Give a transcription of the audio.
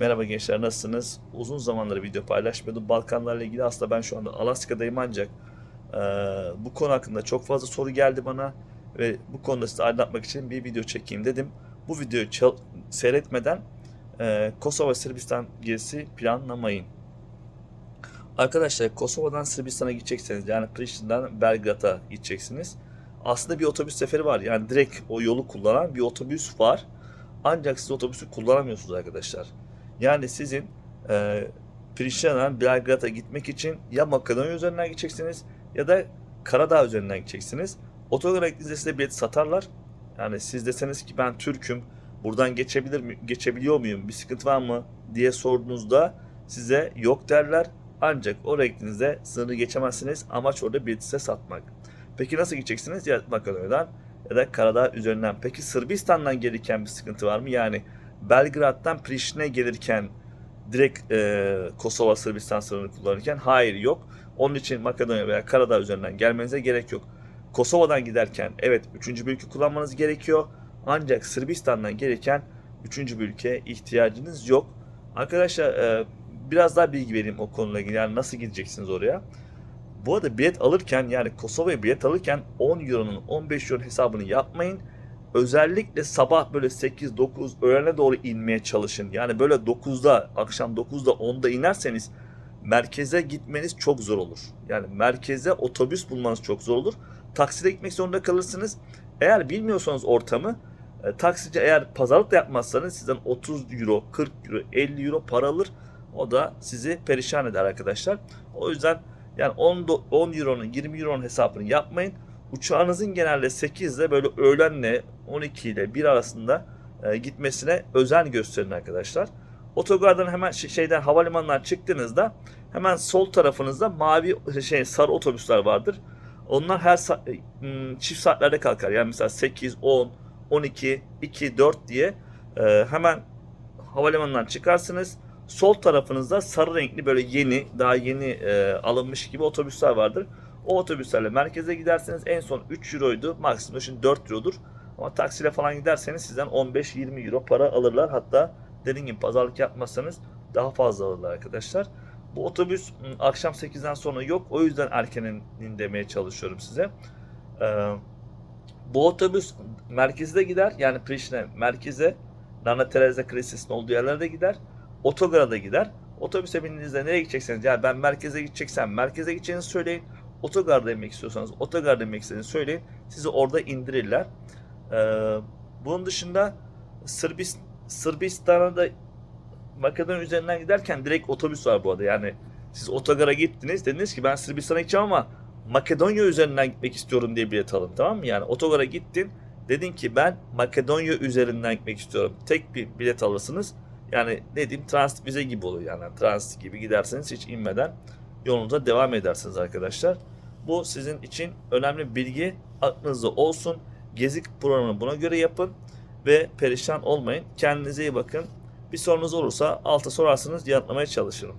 Merhaba gençler nasılsınız? Uzun zamandır video paylaşmıyordum. Balkanlarla ilgili aslında ben şu anda Alaska'dayım ancak eee, bu konu hakkında çok fazla soru geldi bana ve bu konuda size aydınlatmak için bir video çekeyim dedim. Bu videoyu seyretmeden eee, Kosova Sırbistan gezisi planlamayın. Arkadaşlar Kosova'dan Sırbistan'a gidecekseniz yani Priştine'den Belgrad'a gideceksiniz. Aslında bir otobüs seferi var. Yani direkt o yolu kullanan bir otobüs var. Ancak siz otobüsü kullanamıyorsunuz arkadaşlar. Yani sizin e, Priştine'den Belgrad'a gitmek için ya Makedonya üzerinden gideceksiniz ya da Karadağ üzerinden gideceksiniz. Otogara gittiğinizde size bilet satarlar. Yani siz deseniz ki ben Türk'üm buradan geçebilir mi, geçebiliyor muyum bir sıkıntı var mı diye sorduğunuzda size yok derler. Ancak oraya gittiğinizde sınırı geçemezsiniz. Amaç orada bilet size satmak. Peki nasıl gideceksiniz? Ya Makedonya'dan ya da Karadağ üzerinden. Peki Sırbistan'dan gelirken bir sıkıntı var mı? Yani Belgrad'dan Priştine'ye gelirken direkt e, Kosova Sırbistan sınırını kullanırken hayır yok. Onun için Makedonya veya Karadağ üzerinden gelmenize gerek yok. Kosova'dan giderken evet 3. bir ülke kullanmanız gerekiyor. Ancak Sırbistan'dan gelirken 3. bir ülkeye ihtiyacınız yok. Arkadaşlar e, biraz daha bilgi vereyim o konuyla ilgili. Yani nasıl gideceksiniz oraya? Bu arada bilet alırken yani Kosova'ya bilet alırken 10 euronun 15 euro hesabını yapmayın. Özellikle sabah böyle 8-9 öğlene doğru inmeye çalışın. Yani böyle 9'da akşam 9'da 10'da inerseniz merkeze gitmeniz çok zor olur. Yani merkeze otobüs bulmanız çok zor olur. Taksiyle gitmek zorunda kalırsınız. Eğer bilmiyorsanız ortamı e, taksici eğer pazarlık da yapmazsanız sizden 30 euro, 40 euro, 50 euro para alır. O da sizi perişan eder arkadaşlar. O yüzden yani 10, do- 10 euronun 20 euronun hesabını yapmayın. Uçağınızın genelde 8 ile böyle öğlenle 12 ile 1 arasında e, gitmesine özen gösterin arkadaşlar. Otogardan hemen şey- şeyden havalimanından çıktığınızda hemen sol tarafınızda mavi şey sarı otobüsler vardır. Onlar her sa- e, çift saatlerde kalkar. Yani mesela 8, 10, 12, 2, 4 diye e, hemen havalimanından çıkarsınız. Sol tarafınızda sarı renkli böyle yeni, daha yeni e, alınmış gibi otobüsler vardır. O otobüslerle merkeze giderseniz en son 3 euroydu. Maksimum şimdi 4 eurodur. Ama taksiyle falan giderseniz sizden 15-20 euro para alırlar. Hatta dediğim gibi pazarlık yapmazsanız daha fazla alırlar arkadaşlar. Bu otobüs m, akşam 8'den sonra yok. O yüzden erkenin demeye çalışıyorum size. Ee, bu otobüs merkezde gider. Yani Priştine merkeze Nana Teresa Kilisesi'nin olduğu yerlerde gider. Otogara da gider. Otobüse bindiğinizde nereye gidecekseniz yani ben merkeze gideceksem merkeze gideceğinizi söyleyin. Otogarda inmek istiyorsanız otogarda inmek istediğinizi söyleyin. Sizi orada indirirler. Ee, bunun dışında Sırbis, Sırbistan'a da Makedonya üzerinden giderken direkt otobüs var bu arada. Yani siz otogara gittiniz dediniz ki ben Sırbistan'a gideceğim ama Makedonya üzerinden gitmek istiyorum diye bilet alın tamam mı? Yani otogara gittin dedin ki ben Makedonya üzerinden gitmek istiyorum. Tek bir bilet alırsınız. Yani ne diyeyim transit vize gibi oluyor yani transit gibi giderseniz hiç inmeden yolunuza devam edersiniz arkadaşlar. Bu sizin için önemli bilgi aklınızda olsun. Gezi programını buna göre yapın ve perişan olmayın. Kendinize iyi bakın. Bir sorunuz olursa alta sorarsanız yanıtlamaya çalışırım.